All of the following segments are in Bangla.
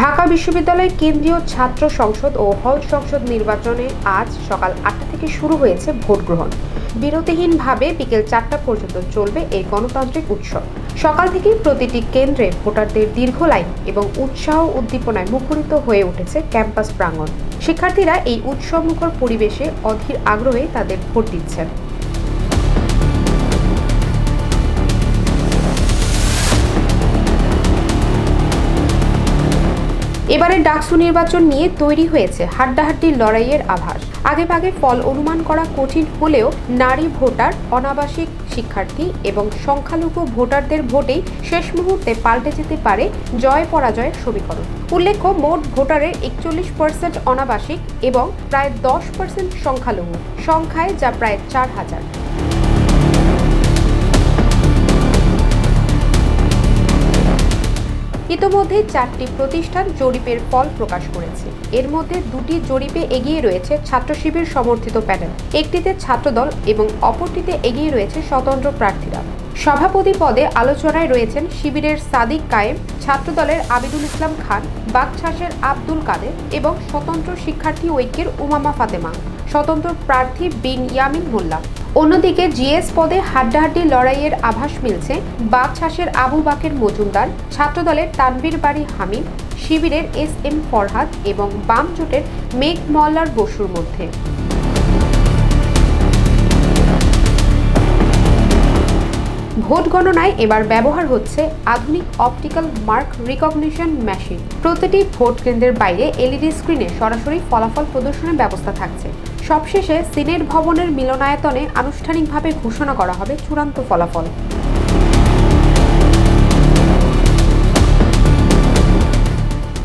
ঢাকা বিশ্ববিদ্যালয় কেন্দ্রীয় ছাত্র সংসদ ও হল সংসদ নির্বাচনে আজ সকাল আটটা থেকে শুরু হয়েছে ভোট গ্রহণ। বিরতিহীনভাবে বিকেল চারটা পর্যন্ত চলবে এই গণতান্ত্রিক উৎসব। সকাল থেকেই প্রতিটি কেন্দ্রে ভোটারদের দীর্ঘ লাইন এবং উৎসাহ উদ্দীপনায় মুখরিত হয়ে উঠেছে ক্যাম্পাস প্রাঙ্গণ। শিক্ষার্থীরা এই উৎসবমুখর পরিবেশে অধীর আগ্রহে তাদের ভোট দিচ্ছেন। এবারে ডাকসু নির্বাচন নিয়ে তৈরি হয়েছে হাড্ডাহাড্ডি লড়াইয়ের আভাস। আগে আগেভাগে ফল অনুমান করা কঠিন হলেও নারী ভোটার, অনাবাসিক শিক্ষার্থী এবং সংখ্যালঘু ভোটারদের ভোটেই শেষ মুহূর্তে পাল্টে যেতে পারে জয় পরাজয়ের সমীকরণ। উল্লেখ্য, মোট ভোটারের একচল্লিশ পার্সেন্ট অনাবাসিক এবং প্রায় দশ পার্সেন্ট সংখ্যালঘু। সংখ্যায় যা প্রায় চার হাজার। ইতোমধ্যে চারটি প্রতিষ্ঠান জরিপের ফল প্রকাশ করেছে। এর মধ্যে দুটি জরিপে এগিয়ে রয়েছে ছাত্র শিবির সমর্থিত প্যানেল, একটিতে ছাত্রদল এবং অপরটিতে এগিয়ে রয়েছে স্বতন্ত্র প্রার্থীরা। সভাপতি পদে আলোচনায় রয়েছেন শিবিরের সাদিক কায়েম, ছাত্রদলের আবিদুল ইসলাম খান, বাগছাসের আব্দুল কাদের এবং স্বতন্ত্র শিক্ষার্থী ঐক্যের উমামা ফাতেমা, স্বতন্ত্র প্রার্থী বিন ইয়ামিন মোল্লা। অন্যদিকে জিএস পদে হাড্ডাহাড্ডি লড়াইয়ের আভাস মিলছে বাগছাসের আবু বাকের মজুমদার, ছাত্রদলের তানবির বাড়ি হামিদ শিবিরের এস এম ফরহাদ এবং বাম জোটের মেঘ মল্লার বসুর মধ্যে। ভোট গণনায় এবার ব্যবহার হচ্ছে আধুনিক অপটিক্যাল মার্ক রিকগনিশন মেশিন। প্রতিটি ভোট কেন্দ্রের বাইরে এলইডি স্ক্রিনে সরাসরি ফলাফল প্রদর্শনের ব্যবস্থা থাকছে। সবশেষে সিনেট ভবনের মিলনায়তনে আনুষ্ঠানিকভাবে ঘোষণা করা হবে চূড়ান্ত ফলাফল।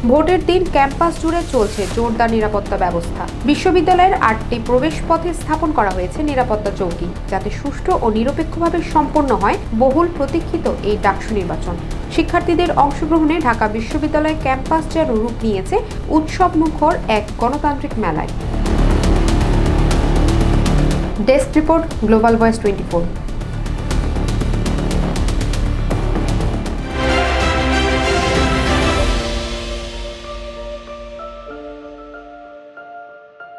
ভোটের দিন ক্যাম্পাস জুড়ে চলছে জোরদার নিরাপত্তা ব্যবস্থা। বিশ্ববিদ্যালয়ের আটটি প্রবেশপথে স্থাপন করা হয়েছে নিরাপত্তা চৌকি, যাতে সুষ্ঠু ও নিরপেক্ষভাবে সম্পন্ন হয় বহুল প্রতীক্ষিত এই ডাকসু নির্বাচন। শিক্ষার্থীদের অংশগ্রহণে ঢাকা বিশ্ববিদ্যালয় ক্যাম্পাস যেন রূপ নিয়েছে উৎসব মুখর এক গণতান্ত্রিক মেলায়। Desk report global voice twenty